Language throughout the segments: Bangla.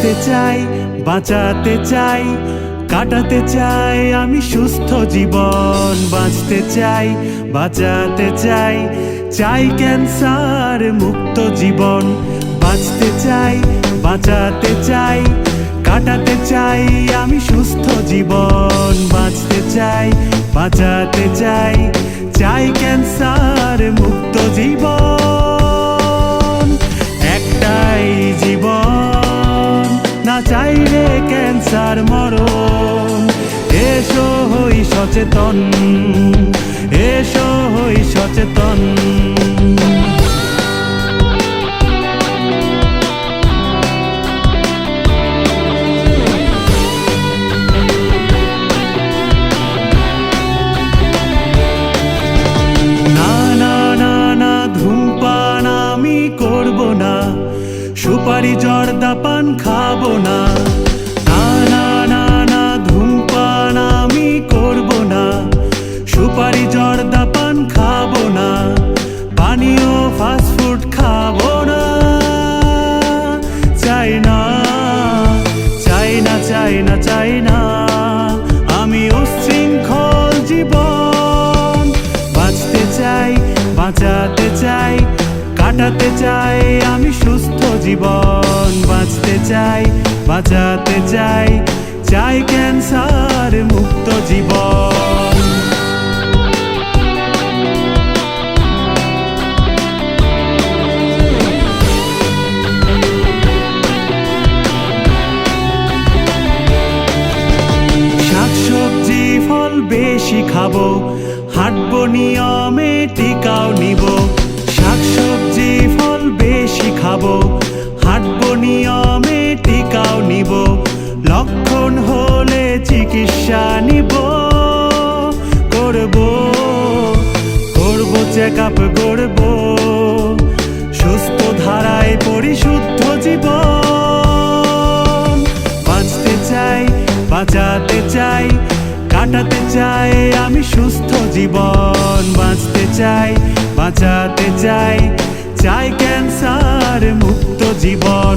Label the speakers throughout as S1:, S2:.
S1: বাঁচতে চাই, বাঁচাতে চাই, কাটাতে চাই আমি সুস্থ জীবন। বাঁচতে চাই, বাঁচাতে চাই চাই ক্যান্সার মুক্ত জীবন। বাঁচতে চাই, বাঁচাতে চাই, কাটাতে চাই আমি সুস্থ জীবন। বাঁচতে চাই, বাঁচাতে চাই চাই ক্যান্সার মুক্ত জীবন। ক্যান্সার মরণ? এসো হই সচেতন। এসো হই সচেতন। সুপারি জর্দা পান খাব না। চাই না। আমি উশৃঙ্খল জীবন। বাঁচতে চাই, বাঁচাতে চাই, কাটাতে চাই আমি সুস্থ জীবন। বাঁচতে চাই, বাঁচাতে চাই চাই ক্যান্সার মুক্ত জীবন। বেশি খাব। হাঁটবো নিয়মে টিকাও নিব। শাকসবজি, ফল বেশি খাব। হাঁটবো নিয়মে টিকাও নিব। লক্ষণ হলে চিকিৎসা নিব। করব করব চেক আপ করব। সুস্থ ধারায় পরিশুদ্ধ জীবন। চাই, আমি সুস্থ জীবন বাঁচতে চাই, বাঁচাতে চাই। চাই ক্যান্সার মুক্ত জীবন,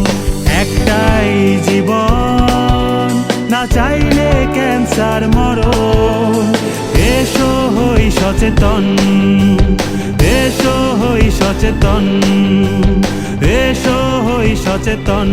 S1: একটাই জীবন। না চাইলে ক্যান্সার মরণ। এসো হই সচেতন, এসো হই সচেতন, এসো হই সচেতন।